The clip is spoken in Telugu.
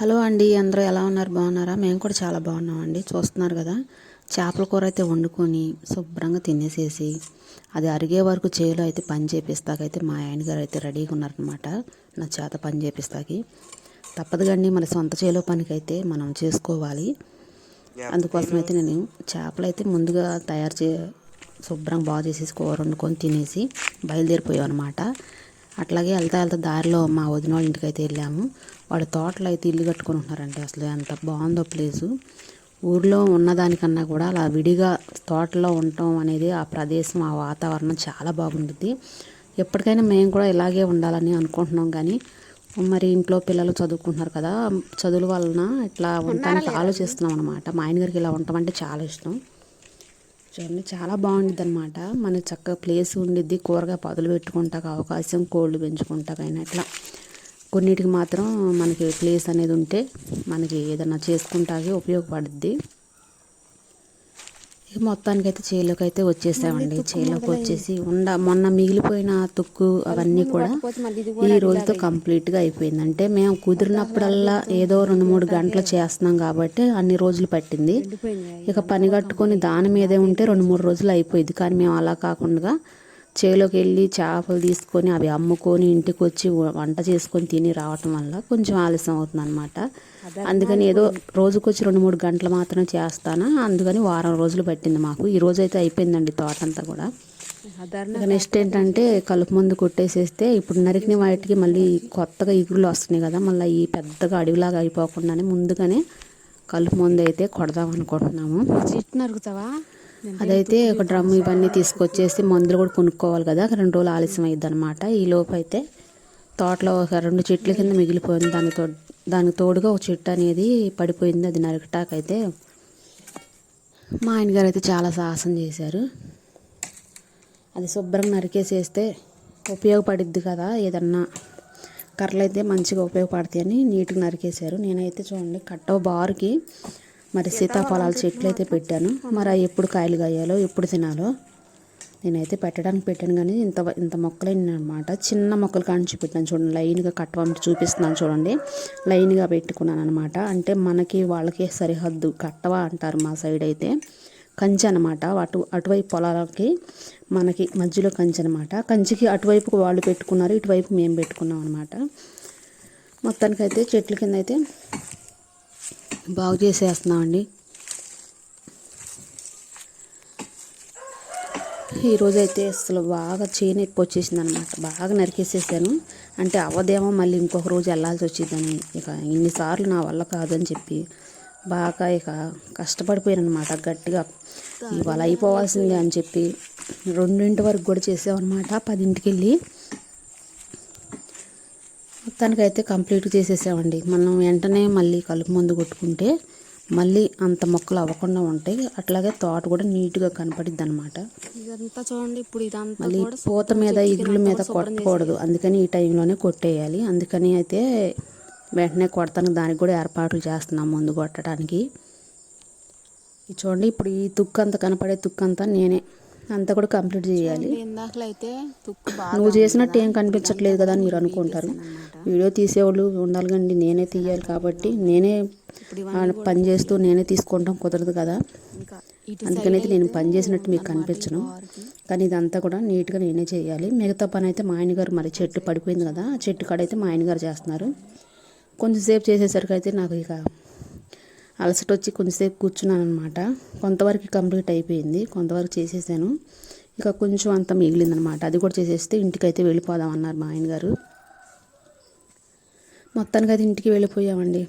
హలో అండి అందరూ ఎలా ఉన్నారు? బాగున్నారా? మేము కూడా చాలా బాగున్నామండి. చూస్తున్నారు కదా చేపల కూర అయితే వండుకొని శుభ్రంగా తినేసేసి అది అరిగే వరకు చేలో అయితే పని చేపిస్తాకైతే మా ఆయన గారు అయితే రెడీగా ఉన్నారనమాట నా చేత పని చేపిస్తాకి. తప్పదు కానీ మన సొంత చేలో పనికైతే మనం చేసుకోవాలి. అందుకోసం అయితే నేను చేపలు అయితే ముందుగా తయారు చే శుభ్రంగా బాగా చేసేసి కూర వండుకొని తినేసి బయలుదేరిపోయాం అనమాట అట్లాగే వెళ్తా వెళ్తా దారిలో మా వదిన వాళ్ళ ఇంటికి అయితే వెళ్ళాము. వాళ్ళ తోటలో అయితే ఇల్లు కట్టుకొని ఉంటున్నారంటే అసలు ఎంత బాగుందో ప్లేసు. ఊర్లో ఉన్నదానికన్నా కూడా అలా విడిగా తోటలో ఉండటం అనేది ఆ ప్రదేశం ఆ వాతావరణం చాలా బాగుంటుంది ఎప్పటికైనా మేము కూడా ఇలాగే ఉండాలని అనుకుంటున్నాం కానీ మరి ఇంట్లో పిల్లలు చదువుకుంటున్నారు కదా చదువుల వలన ఇట్లా ఉండటానికి ఆలోచిస్తున్నాం అనమాట మా ఆయన గారికి ఇలా ఉండటం అంటే చాలా ఇష్టం. చూడండి చాలా బాగుండిద్ది అనమాట మన చక్కగా ప్లేస్ ఉండిద్ది కూరగా పదులు పెట్టుకుంటాక అవకాశం కోళ్ళు పెంచుకుంటాకైనా ఇట్లా. కొన్నిటికి మాత్రం మనకి ప్లేస్ అనేది ఉంటే మనకి ఏదైనా చేసుకుంటాకి ఉపయోగపడుద్ది. ఇక మొత్తానికి అయితే చేలోకి అయితే వచ్చేసామండి చేలోకి వచ్చేసి ఉండ మొన్న మిగిలిపోయిన తుక్కు అవన్నీ కూడా ఈ రోజుతో కంప్లీట్గా అయిపోయింది. అంటే మేము కుదిరినప్పుడల్లా ఏదో రెండు మూడు గంటలు చేస్తున్నాం కాబట్టి అన్ని రోజులు పట్టింది. ఇక పని కట్టుకొని దాని మీదే ఉంటే రెండు మూడు రోజులు అయిపోయింది. కానీ మేము అలా కాకుండా చేలోకి వెళ్ళి చేపలు తీసుకొని అవి అమ్ముకొని ఇంటికి వచ్చి వంట చేసుకొని తిని రావటం వల్ల కొంచెం ఆలస్యం అవుతుంది అనమాట అందుకని ఏదో రోజుకొచ్చి రెండు మూడు గంటలు మాత్రం చేస్తాను అందుకని వారం రోజులు పట్టింది మాకు. ఈ రోజు అయితే అయిపోయిందండి తోటంతా కూడా. నెక్స్ట్ ఏంటంటే కలుపు మందు కొట్టేసేస్తే ఇప్పుడు నరికిన వాటికి మళ్ళీ కొత్తగా ఇగురులు వస్తున్నాయి కదా మళ్ళీ ఈ పెద్దగా అడవిలాగా అయిపోకుండానే ముందుగానే కలుపు మందు అయితే కొడదాం అనుకుంటున్నాము. చెట్టు నరుకుతావా? అదైతే ఒక డ్రమ్ ఇవన్నీ తీసుకొచ్చేసి మందులు కూడా కొనుక్కోవాలి కదా రెండు రోజులు ఆలస్యం అయ్యిద్ది అనమాట ఈ లోపు అయితే తోటలో ఒక రెండు చెట్ల కింద మిగిలిపోయింది. దానితో దానికి తోడుగా ఒక చెట్టు అనేది పడిపోయింది. అది నరకటాకైతే మా ఆయన గారు అయితే చాలా సాహసం చేశారు. అది శుభ్రంగా నరికేసేస్తే ఉపయోగపడిద్ది కదా ఏదన్నా కర్రలు అయితే మంచిగా ఉపయోగపడతాయని నీట్గా నరికేశారు. నేనైతే చూడండి కట్టవ బారుకి మరి సీతాఫలాల చెట్లు అయితే పెట్టాను. మరి అవి ఎప్పుడు కాయలు కాయాలో ఎప్పుడు తినాలో నేనైతే పెట్టడానికి పెట్టాను. కానీ ఇంత ఇంత మొక్కలు అనమాట చిన్న మొక్కలు కాంచి పెట్టాను చూడండి. లైన్గా కట్టవంటి చూపిస్తున్నాను చూడండి. లైన్గా పెట్టుకున్నాను అనమాట అంటే మనకి వాళ్ళకి సరిహద్దు కట్టవా అంటారు మా సైడ్ అయితే. కంచె అనమాట అటు అటువైపు పొలాలకి మనకి మధ్యలో కంచె అనమాట కంచికి అటువైపు వాళ్ళు పెట్టుకున్నారు ఇటువైపు మేము పెట్టుకున్నాం అనమాట మొత్తానికైతే చెట్ల కింద అయితే బాగు చేసేస్తున్నామండి. ఈరోజైతే అసలు బాగా చేను ఎక్కువ వచ్చేసింది అనమాట బాగా నరికేసేసాను. అంటే అవదేమో మళ్ళీ ఇంకొక రోజు వెళ్ళాల్సి వచ్చిందని. ఇక ఇన్నిసార్లు నా వల్ల కాదని చెప్పి బాగా ఇక కష్టపడిపోయాను అనమాట గట్టిగా. ఇవాళ అయిపోవాల్సిందే అని చెప్పి రెండింటి వరకు కూడా చేసామన్నమాట పదింటికి వెళ్ళి మొత్తానికైతే కంప్లీట్ చేసేసామండి. మనం వెంటనే మళ్ళీ కలుపు మందు కొట్టుకుంటే మళ్ళీ అంత మొక్కలు అవ్వకుండా ఉంటాయి. అట్లాగే తోట కూడా నీట్గా కనపడిద్ది అనమాట ఇదంతా చూడండి ఇప్పుడు ఇదంతా మళ్ళీ పూత మీద ఇగుల మీద కొట్టకూడదు. అందుకని ఈ టైంలోనే కొట్టేయాలి. అందుకని అయితే వెంటనే కొడతాను దానికి కూడా ఏర్పాట్లు చేస్తున్నాం ముందు కొట్టడానికి. చూడండి ఇప్పుడు ఈ తుక్కు అంతా కనపడే తుక్కు అంతా నేనే అంతా కూడా కంప్లీట్ చేయాలి. నువ్వు చేసినట్టు ఏం కనిపించట్లేదు కదా అని మీరు అనుకుంటారు. వీడియో తీసేవాళ్ళు ఉండాలి కండి నేనే తీయాలి కాబట్టి నేనే పని చేస్తూ నేనే తీసుకుంటాం కుదరదు కదా. అందుకనైతే నేను పని చేసినట్టు మీకు కనిపించను. కానీ ఇదంతా కూడా నీట్గా నేనే చేయాలి. మిగతా పని అయితే మా ఆయన గారు మరి చెట్టు పడిపోయింది కదా ఆ చెట్టు కాడ అయితే మా ఆయన గారు చేస్తున్నారు. కొంచెంసేపు చేసేసరికి అయితే నాకు ఇక అలసట వచ్చి కొంచెంసేపు కూర్చున్నాను అనమాట కొంతవరకు కంప్లీట్ అయిపోయింది. కొంతవరకు చేసేసాను. ఇక కొంచెం అంత మిగిలిందనమాట. అది కూడా చేసేస్తే ఇంటికైతే వెళ్ళిపోదాం అన్నారు మా ఆయన గారు. మొత్తానికి అయితే ఇంటికి వెళ్ళిపోయామండి.